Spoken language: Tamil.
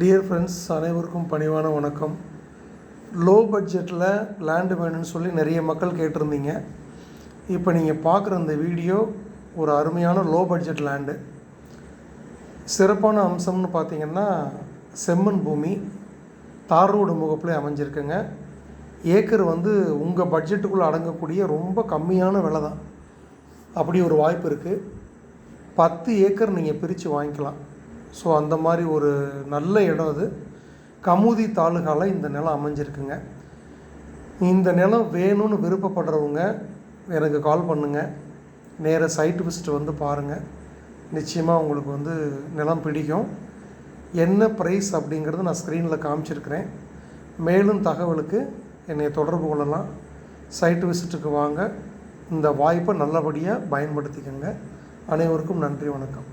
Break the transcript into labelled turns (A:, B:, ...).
A: டியர் ஃப்ரெண்ட்ஸ் அனைவருக்கும் பணிவான வணக்கம். லோ பட்ஜெட்டில் லேண்டு வேணும்னு சொல்லி நிறைய மக்கள் கேட்டிருந்தீங்க. இப்போ நீங்கள் பார்க்குற இந்த வீடியோ ஒரு அருமையான லோ பட்ஜெட் லேண்டு சிறப்பான அம்சம்னு பார்த்தீங்கன்னா செம்மண் பூமி தார் ரோடு முகப்பிலே அமைஞ்சிருக்குங்க. ஏக்கர் வந்து உங்கள் பட்ஜெட்டுக்குள்ளே அடங்கக்கூடிய ரொம்ப கம்மியான விலை தான். அப்படி ஒரு வாய்ப்பு இருக்குது பத்து ஏக்கர் நீங்கள் பிரித்து வாங்கிக்கலாம். ஸோ அந்த மாதிரி ஒரு நல்ல இடம் அது. கமுதி தாலுகாவில் இந்த நிலம் அமைஞ்சிருக்குங்க. இந்த நிலம் வேணும்னு விருப்பப்படுறவங்க எனக்கு கால் பண்ணுங்கள் நேராக சைட் விசிட் வந்து பாருங்கள் நிச்சயமாக உங்களுக்கு வந்து நிலம் பிடிக்கும். என்ன ப்ரைஸ் அப்படிங்கிறது நான் ஸ்க்ரீனில் காமிச்சிருக்கிறேன். மேலும் தகவலுக்கு என்னை தொடர்பு கொள்ளலாம். சைட் விசிட்டுக்கு வாங்க. இந்த வாய்ப்பை நல்லபடியாக பயன்படுத்திக்கோங்க. அனைவருக்கும் நன்றி வணக்கம்.